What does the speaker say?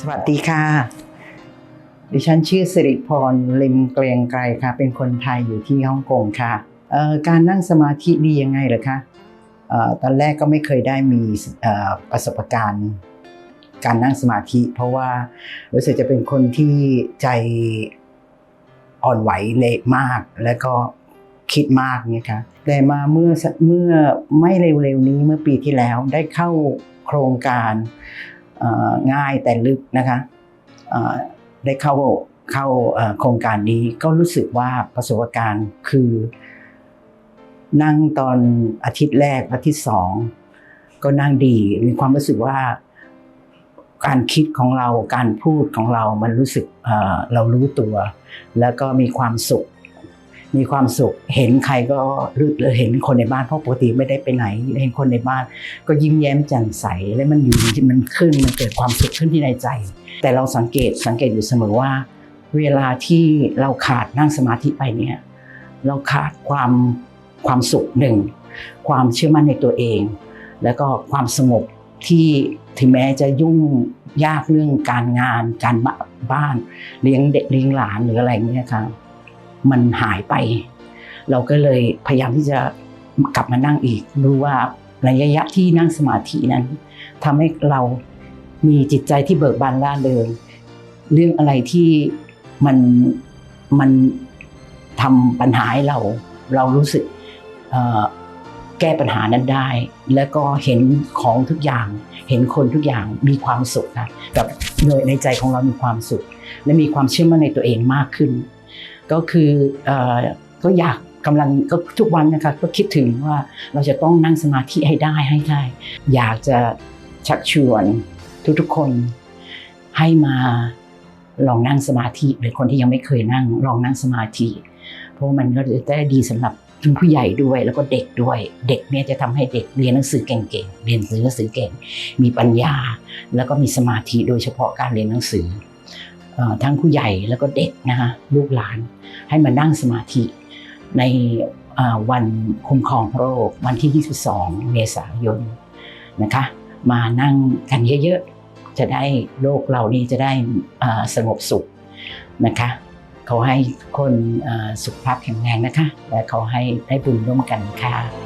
สวัสดีค่ะ ดิฉันชื่อสิริพรลิมเกรียงไกรค่ะ เป็นคนไทยอยู่ที่ฮ่องกงค่ะการนั่งสมาธิดียังไงเหรอคะออตอนแรกก็ไม่เคยได้มีประสบการณ์ การนั่งสมาธิ เพราะว่ารู้สึกจะเป็นคนที่ใจอ่อนไหวเละมาก แล้วก็คิดมากเนี่ยค่ะแต่มาเมื่อเมื่อไม่เร็วๆนี้เมื่อปีที่แล้วได้เข้าโครงการ ง่ายแต่ลึกนะคะได้เข้าเข้าโครงการนี้ก็รู้สึกว่าประสบการณ์คือ นั่งตอนอาทิตย์แรกอาทิตย์สองก็นั่งดีมีความรู้สึกว่าการคิดของเราการพูดของเรามันรู้สึกเรารู้ตัว แล้วก็มีความสุข มีความสุข เห็นใครก็รู้เห็นคนในบ้านเพราะปกติไม่ได้ไปไหน เห็นคนในบ้าน ก็ยิ้มแย้มแจ่มใสแล้วมันอยู่ที่มันขึ้นมันเกิดความสุขขึ้นที่ในใจ แต่เราสังเกตสังเกตอยู่เสมอว่า เวลาที่เราขาดนั่งสมาธิไปเนี่ยเราขาดความความสุขหนึ่งความเชื่อมั่นในตัวเอง แล้วก็ความสงบที่ถึงแม้จะยุ่งยากเรื่องการงาน การบ้านเลี้ยงเด็กเลี้ยงหลานหรืออะไรเงี้ยครับ มันหายไป เราก็เลยพยายามที่จะกลับมานั่งอีก รู้ว่าในระยะที่นั่งสมาธินั้นทำให้เรามีจิตใจที่เบิกบานร่าเริงเรื่องอะไรที่มันมันทำปัญหาให้เราเรารู้สึกแก้ปัญหานั้นได้ แล้วก็เห็นของทุกอย่าง เห็นคนทุกอย่างมีความสุขนะกับในใจของเรามีความสุข และมีความเชื่อมั่นในตัวเองมากขึ้น ก็คืออก็อยากกำลังก็ทุกวันนะคะก็คิดถึงว่าเราจะต้องนั่งสมาธิให้ได้ให้ได้ อยากจะชักชวนทุกๆคนให้มาลองนั่งสมาธิหรือคนที่ยังไม่เคยนั่งลองนั่งสมาธิ เพราะมันก็จะได้ดีสำหรับผู้ใหญ่ด้วยแล้วก็เด็กด้วย เด็กเนี่ยจะทำให้เด็กเรียนหนังสือเก่งๆเรียนหนังสือเก่ง มีปัญญา แล้วก็มีสมาธิโดยเฉพาะการเรียนหนังสือ ทั้งผู้ใหญ่แล้วก็เด็กนะคะลูกหลานให้มานั่งสมาธิในวันคุ้มครองโรควันที่ 22 เมษายนนะคะ มานั่งกันเยอะๆ จะได้โลกเรานี้จะได้สงบสุขนะคะเขาให้คนสุขภาพแข็งแรงนะคะ และเขาให้ได้บุญร่วมกันค่ะ